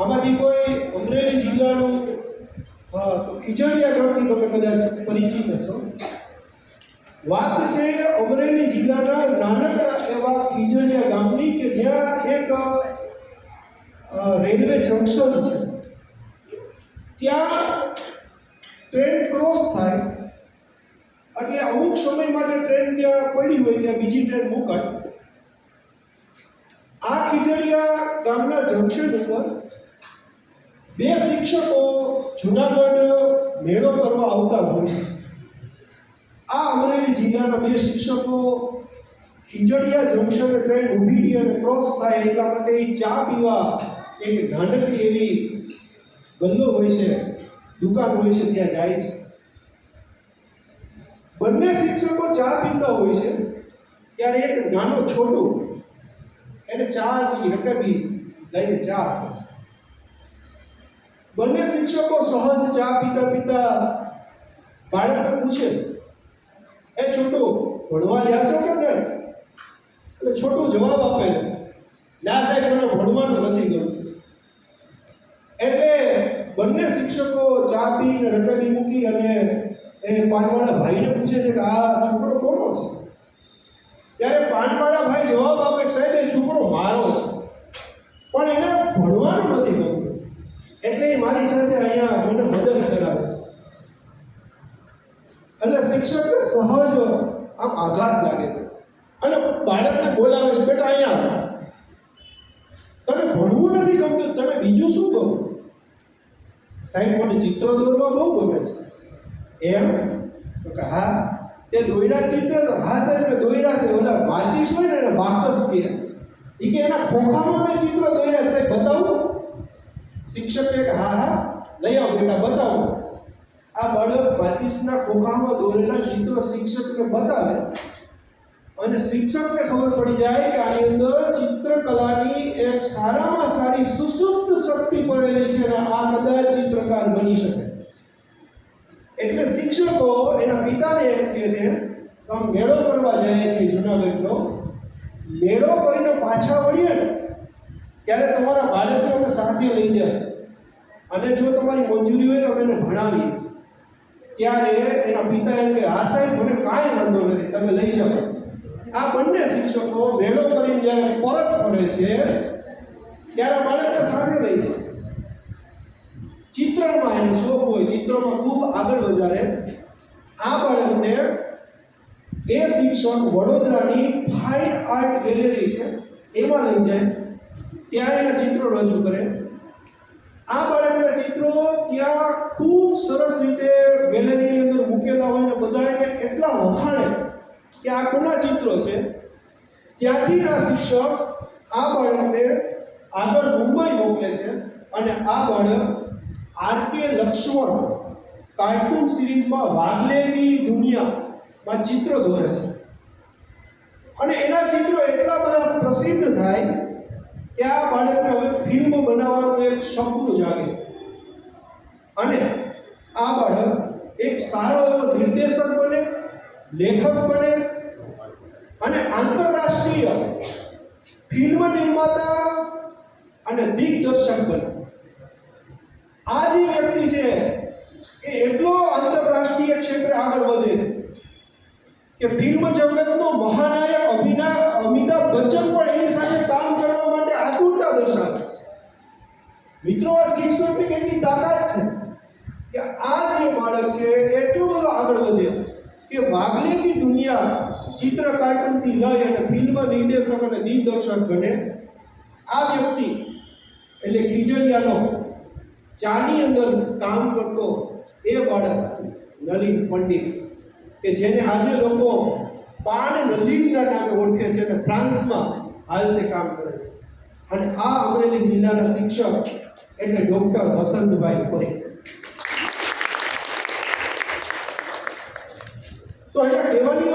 આમાંથી કોઈ અમરેલી જિલ્લાનું તો ગામથી તમે કદાચ પરિચિત હશો. વાત છે અમરેલી જિલ્લાના નાનકડા એવા ખીજડીયા ગામની કે જ્યાં એક રેલવે જંકશન છે. ત્યાં ટ્રેન ક્રોસ થાય, એટલે અમુક સમય માટે ટ્રેન ત્યાં પડી હોય ત્યાં બીજી ટ્રેન મુકાય. આ ખીજડીયા ગામના જંકશન ઉપર બે શિક્ષકો જુનાગઢ મેળો કરવા આવતા હોય છે. આ અમરેલી જિલ્લાના બે શિક્ષકો ખીજડીયા જંકશન ટ્રેન ઊભી રહી અને ક્રોસ થાય એટલા માટે ચા પીવા એક નાનકડી એવી ગલ્લો હોય છે, દુકાન હોય છે, ત્યાં જાય છે. બંને શિક્ષકો ચા પીતા હોય છે, ત્યારે એક નાનો છોટું એને ચા રકબી લઈને ચા આપે છે. બંને શિક્ષકો સહજ ચા પીતા પીતા બાળકને પૂછે, એ છોટું, ભણવા ગયા છો કે નહીં? એટલે છોટું જવાબ આપે, ના સાહેબ, મને ભણવાનું નથી ગમતું. એટલે બંને શિક્ષકો ચા પીને રટલી મૂકી અને એ પાનવાળા ભાઈને પૂછે છે કે, આ છોકરો કોનો છે? ત્યારે પાનવાળા ભાઈ જવાબ આપે કે સાહેબ એ છોકરો મારો છે પણ એને ભણવાનું નથી ગમતું એટલે એ મારી સાથે અહીંયા મને મદદ કરાવે છે. એટલે શિક્ષકને સહજ આમ આઘાત લાગે છે. અને બાળકને બોલાવે છે બેટા અહીંયા તમે ભણવું નથી ગમતું તમે બીજું શું કરો સાહેબ મને ચિત્ર દોરવા બહુ ગમે છે. એમ? તો કે હા. તે દોયરા ચિત્ર હા સાહેબ દોયરા છે. ઓલા માચીસ હોય ને એને વાકસ કહે એ કે એના ખોખામાં મેં ચિત્ર દોર્યા છે, બતાવું. શિક્ષકે હા હા. લઈ આવો, બેટા, બતાવો. આ બાળક માચીસના ખોખામાં દોરેલા ચિત્રો શિક્ષકને બતાવે અને શિક્ષકને ખબર પડી જાય કે આની અંદર ચિત્રકલાની એક સારામાં સારી સુસુપ્ત શક્તિ પડેલી છે અને આ કદાચ ચિત્રકાર બની શકે. એટલે શિક્ષકો એના પિતાને એમ કહે છે, આમ મેળો કરવા જાય છે જુનાગઢનો. મેળો કરીને પાછા વળીએ ને, ત્યારે તમારા બાળકને અમે સાથે લઈ જશે. અને જો તમારી મંજૂરી હોય તો એને ભણાવીએ. ત્યારે એના પિતા એમ કે હા સાહેબ, મને કાંઈ વાંધો નથી, તમે લઈ શકો આ બંને શિક્ષકો મેળો કરીને જ્યારે પરત ફરે છે, ત્યારે બાળકને સાથે લઈ જાય. ચિત્રમાં એનો શોખ હોય, ચિત્રમાં ખૂબ આગળ વધારે. આ બાળકને એ શિક્ષક વડોદરાની ફાઇન આર્ટ ગેલેરી છે, એમાં લઈ જાય. ત્યાં એના ચિત્રો રજૂ કરે. આ બાળકના ચિત્રો ત્યાં ખૂબ સરસ રીતે ગેલેરીની અંદર મૂકેલા હોય ને બધાને એટલા વખાણે કે આ કોના ચિત્રો છે? ત્યાંથી આ શિક્ષક આ બાળકને આગળ મુંબઈ મોકલે છે અને આ બાળક આર કે લક્ષ્મણ કાર્ટૂન સિરીઝમાં વાગલેની દુનિયામાં ચિત્ર દોરે છે. અને એના ચિત્રો એટલા બધા પ્રસિદ્ધ થાય કે આ બાળકને ફિલ્મ બનાવવાનો એક સપનું જાગે અને આ બાળક એક સારો એવો નિર્દેશક બને, લેખક બને અને આંતરરાષ્ટ્રીય ફિલ્મ નિર્માતા અને દિગ્દર્શક બને. આ જે વ્યક્તિ છે, એ એટલો આંતરરાષ્ટ્રીય ક્ષેત્રે આગળ વધે કે ફિલ્મ જગતનો મહાનાયક અભિના આ જે બાળક છે, એટલું બધું આગળ વધે કે વાગલેની દુનિયા ચિત્ર કાર્ટૂનથી લઈ અને ફિલ્મ નિર્દેશક અને દિગ્દર્શક બને. આ વ્યક્તિ, એટલે ખીજડિયાનો, ચાની અંદર કામ કરતો એ બાળક નલિન પંડિત કે જેને આજે લોકો પાન નલિનના નામે ઓળખે છે અને ફ્રાન્સમાં હાલ તે કામ કરે છે. અને આ અમરેલી જિલ્લાના શિક્ષક એટલે ડોક્ટર વસંતભાઈ પરીખ. તો અહીંયા કહેવાની